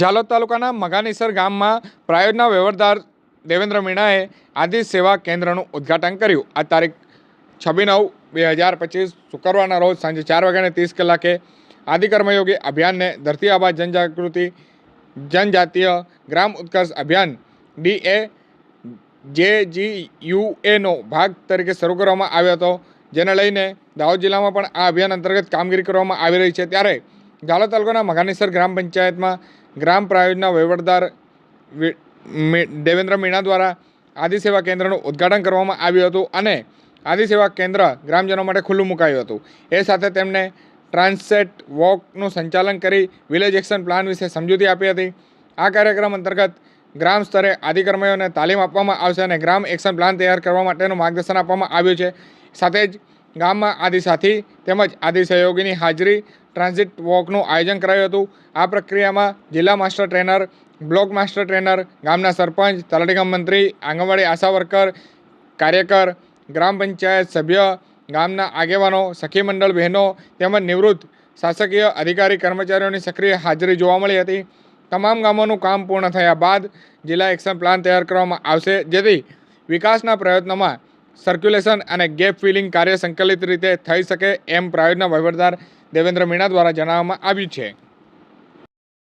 ઝાલોદ તાલુકાના મગાનીસર ગામમાં પ્રાયોજના વ્યવહારદાર દેવેન્દ્ર મીણાએ આદિ સેવા કેન્દ્રનું ઉદ્ઘાટન કર્યું. આ તારીખ છવ્વીસ નવ બે હજાર પચીસ શુક્રવારના રોજ સાંજે ચાર વાગ્યાને ત્રીસ કલાકે આદિ કર્મયોગી અભિયાનને ધરતી આબા જનજાગૃતિ જનજાતીય ગ્રામ ઉત્કર્ષ અભિયાન ડી એ જે જી યુ એનો ભાગ તરીકે શરૂ કરવામાં આવ્યો હતો. જેને લઈને દાહોદ જિલ્લામાં પણ આ અભિયાન અંતર્ગત કામગીરી કરવામાં આવી રહી છે. ત્યારે ઝાલોદ તાલુકાના મઘાનેસર ગ્રામ પંચાયતમાં ગ્રામ પ્રાયોજના વહીવટદાર દેવેન્દ્ર મીણા દ્વારા આદિ સેવા કેન્દ્રનું ઉદ્ઘાટન કરવામાં આવ્યું હતું અને આદિ સેવા કેન્દ્ર ગ્રામજનો માટે ખુલ્લું મુકાયું હતું. એ સાથે તેમણે ટ્રાન્સેટ વોકનું સંચાલન કરી વિલેજ એક્શન પ્લાન વિશે સમજૂતી આપી હતી. આ કાર્યક્રમ અંતર્ગત ગ્રામ સ્તરે આદિકર્મીઓને તાલીમ આપવામાં આવશે અને ગ્રામ એક્શન પ્લાન તૈયાર કરવા માટેનું માર્ગદર્શન આપવામાં આવ્યું છે. સાથે જ ગામમાં આદિ સાથી તેમજ આદિ સહયોગીની હાજરી ટ્રાન્ઝિટ વોકનું આયોજન કરાયું હતું. આ પ્રક્રિયામાં જિલ્લા master trainer, block master trainer, ગામના સરપંચ, તલાટીગામ મંત્રી, આંગણવાડી આશા વર્કર, કાર્યકર, ગ્રામ પંચાયત સભ્ય, ગામના આગેવાનો, સખી મંડળ બહેનો તેમજ નિવૃત્ત શાસકીય અધિકારી કર્મચારીઓની સક્રિય હાજરી જોવા મળી હતી. તમામ ગામોનું કામ પૂર્ણ થયા બાદ જિલ્લા એક્શન પ્લાન તૈયાર કરવામાં આવશે. જેથી વિકાસના પ્રયત્નોમાં સર્ક્યુલેશન અને ગેપ ફિલિંગ કાર્ય સંકલિત રીતે થઈ શકે એમ પ્રાયોજના વહીવટદાર દેવેન્દ્ર મીણા દ્વારા જણાવવામાં આવ્યું છે.